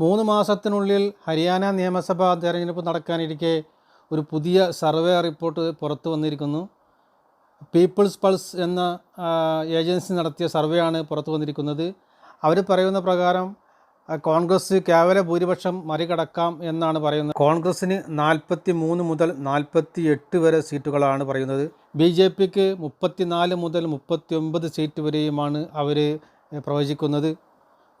മൂന്ന് മാസത്തിനുള്ളിൽ ഹരിയാന നിയമസഭാ തെരഞ്ഞെടുപ്പ് നടക്കാനിരിക്കെ ഒരു പുതിയ സർവേ റിപ്പോർട്ട് പുറത്തു വന്നിരിക്കുന്നു. പീപ്പിൾസ് പൾസ് എന്ന ഏജൻസി നടത്തിയ സർവേയാണ് പുറത്തു വന്നിരിക്കുന്നത്. അവർ പറയുന്ന പ്രകാരം കോൺഗ്രസ് കേവല ഭൂരിപക്ഷം മറികടക്കാം എന്നാണ് പറയുന്നത്. കോൺഗ്രസ്സിന് നാൽപ്പത്തി മൂന്ന് മുതൽ നാൽപ്പത്തി എട്ട് വരെ സീറ്റുകളാണ് പറയുന്നത്. ബി ജെ പിക്ക് മുപ്പത്തിനാല് മുതൽ മുപ്പത്തി ഒമ്പത് സീറ്റ് വരെയുമാണ് അവർ പ്രവചിക്കുന്നത്.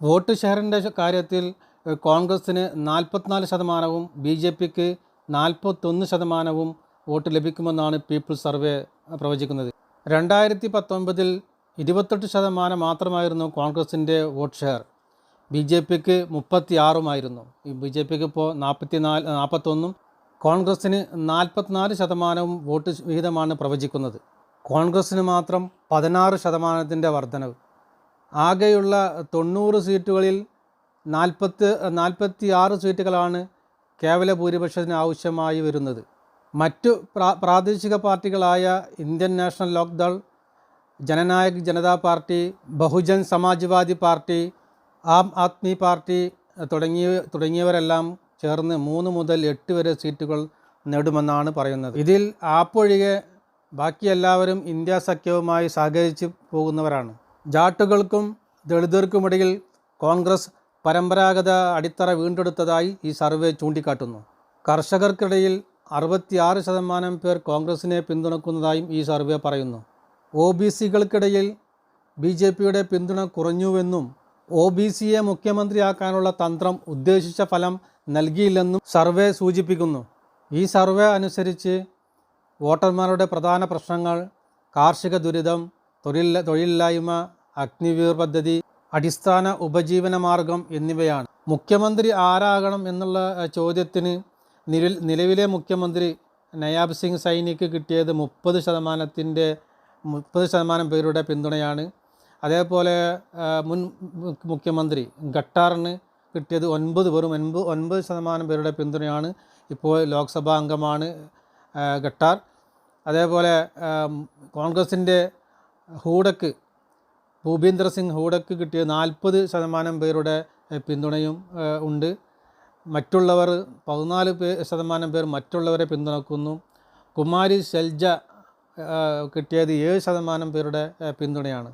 വോട്ട് ഷെയറിന്റെ കാര്യത്തിൽ കോൺഗ്രസ്സിന് നാൽപ്പത്തിനാല് ശതമാനവും ബി ജെ പിക്ക് നാൽപ്പത്തൊന്ന് ശതമാനവും വോട്ട് ലഭിക്കുമെന്നാണ് പീപ്പിൾസ് സർവേ പ്രവചിക്കുന്നത്. രണ്ടായിരത്തി പത്തൊൻപതിൽ ഇരുപത്തെട്ട് ശതമാനം മാത്രമായിരുന്നു കോൺഗ്രസിന്റെ വോട്ട് ഷെയർ. ബി ജെ പിക്ക് മുപ്പത്തി ആറുമായിരുന്നു ഈ ബി ജെ പിക്ക് ഇപ്പോൾ നാൽപ്പത്തി നാല് നാൽപ്പത്തൊന്നും കോൺഗ്രസ്സിന് നാൽപ്പത്തിനാല് ശതമാനവും വോട്ട് വിഹിതമാണ് പ്രവചിക്കുന്നത്. കോൺഗ്രസ്സിന് മാത്രം പതിനാറ് ശതമാനത്തിന്റെ വർധനവ്. ആകെയുള്ള തൊണ്ണൂറ് സീറ്റുകളിൽ നാൽപ്പത്ത് നാൽപ്പത്തി ആറ് സീറ്റുകളാണ് കേവല ഭൂരിപക്ഷത്തിന് ആവശ്യമായി വരുന്നത്. മറ്റു പ്രാ പ്രാദേശിക പാർട്ടികളായ Indian National Lokdal Jananayak Janata party Bahujan Samajwadi party Aam Aadmi party തുടങ്ങിയ തുടങ്ങിയവരെല്ലാം ചേർന്ന് മൂന്ന് മുതൽ എട്ട് വരെ സീറ്റുകൾ നേടുമെന്നാണ് പറയുന്നത്. ഇതിൽ ആപ്പ് ഒഴികെ ബാക്കി എല്ലാവരും ഇന്ത്യ സഖ്യവുമായി സഹകരിച്ച് പോകുന്നവരാണ്. ജാട്ടുകൾക്കും ദളിതർക്കുമിടയിൽ കോൺഗ്രസ് പരമ്പരാഗത അടിത്തറ വീണ്ടെടുത്തതായി ഈ സർവേ ചൂണ്ടിക്കാട്ടുന്നു. കർഷകർക്കിടയിൽ അറുപത്തിയാറ് ശതമാനം പേർ കോൺഗ്രസിനെ പിന്തുണക്കുന്നതായും ഈ സർവേ പറയുന്നു. ഒ ബി സികൾക്കിടയിൽ ബി ജെ പിയുടെ പിന്തുണ കുറഞ്ഞുവെന്നും ഒ ബി സിയെ മുഖ്യമന്ത്രിയാക്കാനുള്ള തന്ത്രം ഉദ്ദേശിച്ച ഫലം നൽകിയില്ലെന്നും സർവേ സൂചിപ്പിക്കുന്നു. ഈ സർവേ അനുസരിച്ച് വോട്ടർമാരുടെ പ്രധാന പ്രശ്നങ്ങൾ കാർഷിക ദുരിതം തൊഴിൽ തൊഴിലില്ലായ്മ അഗ്നിവീർ പദ്ധതി അടിസ്ഥാന ഉപജീവന മാർഗം എന്നിവയാണ്. മുഖ്യമന്ത്രി ആരാകണം എന്നുള്ള ചോദ്യത്തിന് നിലവിൽ നിലവിലെ മുഖ്യമന്ത്രി നയാബ് സിംഗ് സൈനിക്ക് കിട്ടിയത് മുപ്പത് ശതമാനത്തിന്റെ മുപ്പത് ശതമാനം പേരുടെ പിന്തുണയാണ്. അതേപോലെ മുൻ മുഖ്യമന്ത്രി ഖട്ടാറിന് കിട്ടിയത് ഒൻപത് വെറും ഒൻപത് ഒൻപത് ശതമാനം പേരുടെ പിന്തുണയാണ് ഇപ്പോൾ ലോക്സഭാ അംഗമാണ് ഖട്ടാർ. അതേപോലെ കോൺഗ്രസിന്റെ ഹൂഡക്ക് ഭൂപീന്ദർ സിംഗ് ഹൂഡക്ക് കിട്ടിയ നാൽപ്പത് ശതമാനം പേരുടെ പിന്തുണയും ഉണ്ട്. മറ്റുള്ളവർ പതിനാല് പേ ശതമാനം പേർ മറ്റുള്ളവരെ പിന്തുണക്കുന്നു. കുമാരി ഷെൽജ കിട്ടിയത് ഏഴ് ശതമാനം പേരുടെ പിന്തുണയാണ്.